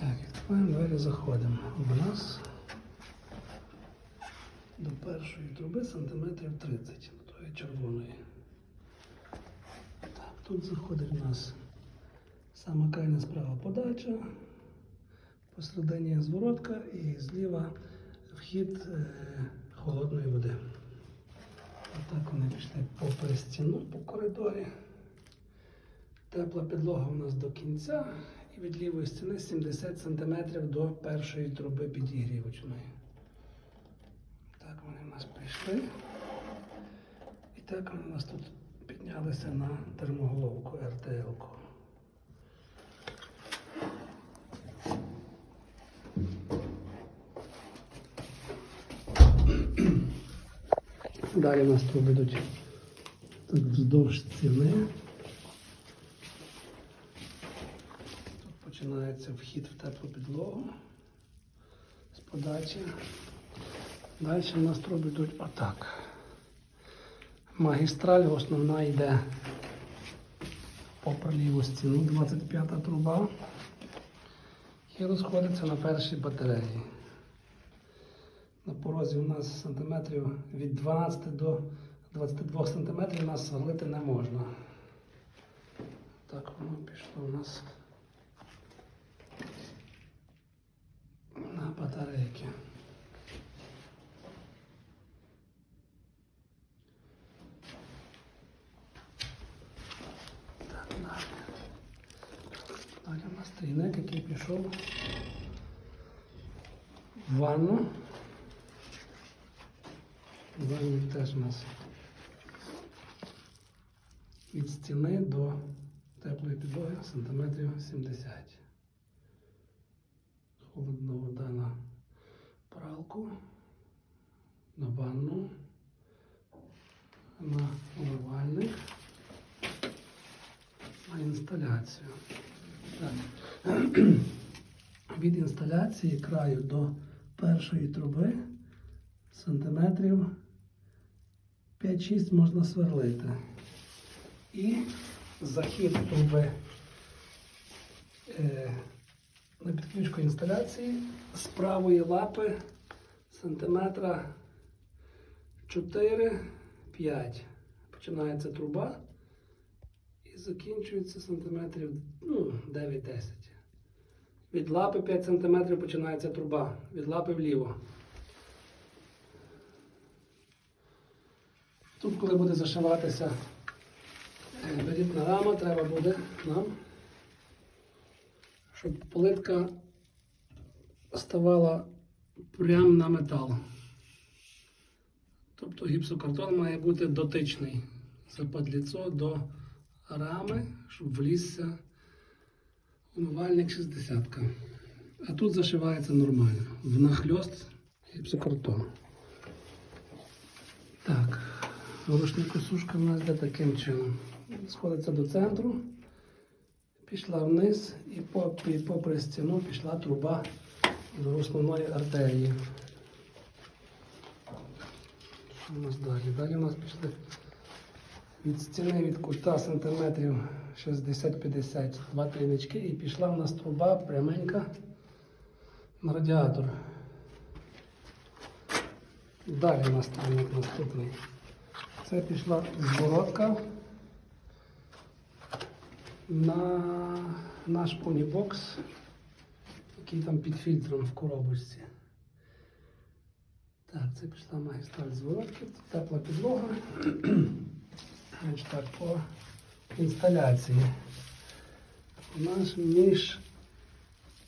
Так, відкриваємо двері, заходимо. У нас до першої труби сантиметрів 30, до тої червоної. Так, тут заходить у нас сама крайня справа подача, посередині зворотка і зліва вхід е, холодної води. Отак вони пішли попри стіну по коридорі. Тепла підлога у нас до кінця і від лівої стіни 70 см до першої труби підігрівочної. Так вони в нас прийшли. І так вони у нас тут піднялися на термоголовку РТЛ-ку. Далі у нас тут будуть вздовж стіни. Тут починається вхід в теплу підлогу з подачі. Далі у нас труби йдуть отак. Магістраль основна йде попри ліву стіну, 25 труба. І розходиться на першій батареї. На порозі у нас сантиметрів від 12 до 22 сантиметрів у нас сверлити не можна. Так воно пішло у нас на батарейки. Так, далі. Далі у нас трійник, який пішов в ванну. Ванні теж у нас від стіни до теплої підлоги сантиметрів 70. Холодна вода на пралку, на ванну, на умивальник, на інсталяцію. Так. Від інсталяції краю до першої труби сантиметрів 5-6 можна сверлити. І захід труби е, на підключку інсталяції з правої лапи сантиметра 4-5. Починається труба і закінчується сантиметрів ну, 9-10. Від лапи 5 см починається труба, від лапи вліво. Тут, коли буде зашиватися е, берітна рама, треба буде нам, щоб плитка ставала прямо на метал. Тобто гіпсокартон має бути дотичний западліцо до рами, щоб влізся умивальник 60 -ка. А тут зашивається нормально. Внахльост гіпсокартон. Так, рушникосушка в нас йде таким чином. Сходиться до центру, пішла вниз і попри, стіну пішла труба до основної артерії. Що у нас далі? Далі у нас пішли від стіни від кута сантиметрів 60-50 два трійнички і пішла в нас труба пряменька на радіатор. Далі у нас трійник наступний. Це пішла зворотка на наш унібокс, який там під фільтром в коробочці. Так, це пішла магістраль зворотки, тепла підлога. Так, по інсталяції. У нас між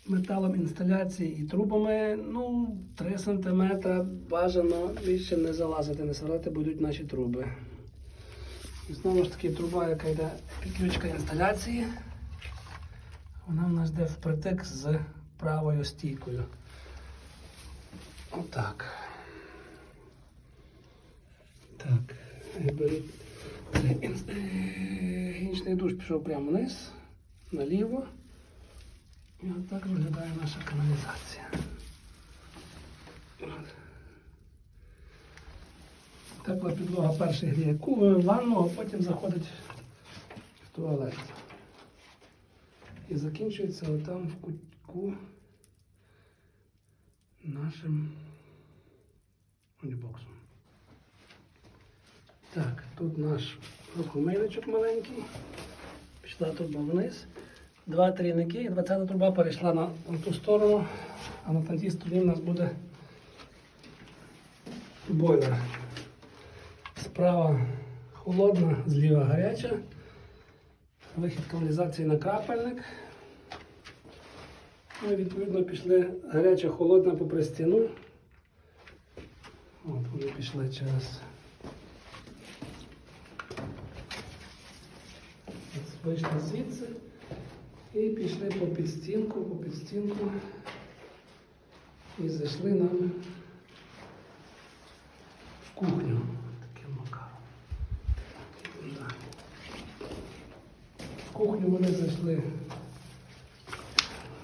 металом інсталяції і трубами ну, 3 см бажано більше не залазити, не сварити будуть наші труби. І знову ж таки труба, яка йде підключка інсталяції, вона в нас йде впритик з правою стійкою. Отак. Так, Гінічний душ пішов прямо вниз, наліво. І от так виглядає наша каналізація. Тепла підлога перший гріє ванну, а потім заходить в туалет. І закінчується отам в кутку нашим унібоксом. Так, тут наш рукомийничок маленький. Пішла труба вниз. Два трійники і 20-та труба перейшла на ту сторону, а на тій стороні у нас буде бойлер. Справа холодна, зліва гаряча. Вихід каналізації на крапельник. Ну і відповідно пішли гаряча, холодна попри стіну. От вони пішли через. Вийшли звідси і пішли по підстінку, по підстінку. І зайшли нам в кухню Кухню вони зайшли.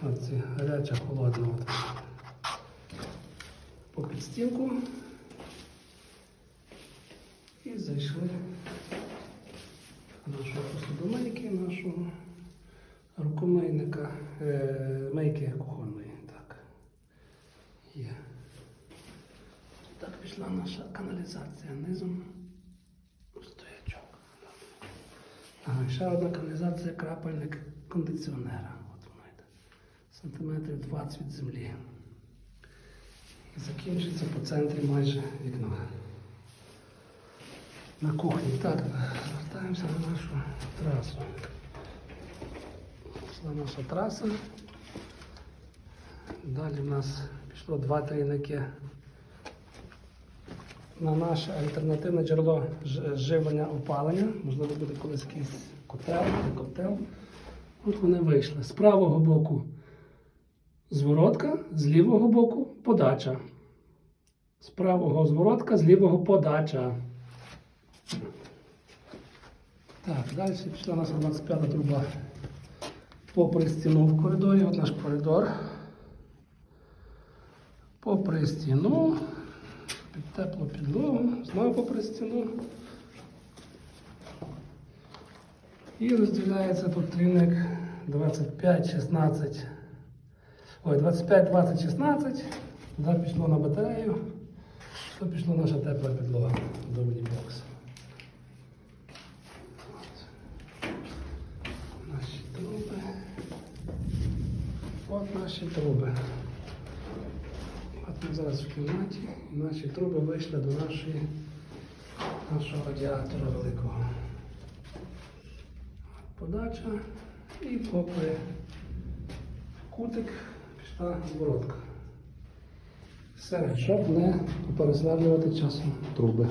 Оці гаряча холодна. По підстінку. І зайшли нашого посудомийки, нашого рукомийника, е, мийки кухонної. Так. Є. Так пішла наша каналізація низом. Ще одна каналізація крапельник кондиціонера. От йде. Сантиметрів 20 від землі. І закінчиться по центрі майже вікно. На кухні. Так, звертаємося на нашу трасу. Пішла наша траса. Далі в нас пішло два трійники на наше альтернативне джерело живлення опалення. Можливо, буде колись якийсь котел, не котел. От вони вийшли. З правого боку зворотка, з лівого боку подача. З правого зворотка, з лівого подача. Так, далі пішла наша 25 труба попри стіну в коридорі. От наш коридор. Попри стіну, під теплу підлогу, знову попри стіну. І розділяється тут трійник 25, 16. Ой, 25, 20, 16. Туди пішло на батарею. То пішло наша тепла підлога до бокс. Наші труби. От наші труби. Зараз в кімнаті, наші труби вийшли до нашої, нашого радіатора великого. Подача і попри кутик пішла зворотка. Все, щоб не переслаблювати часом труби.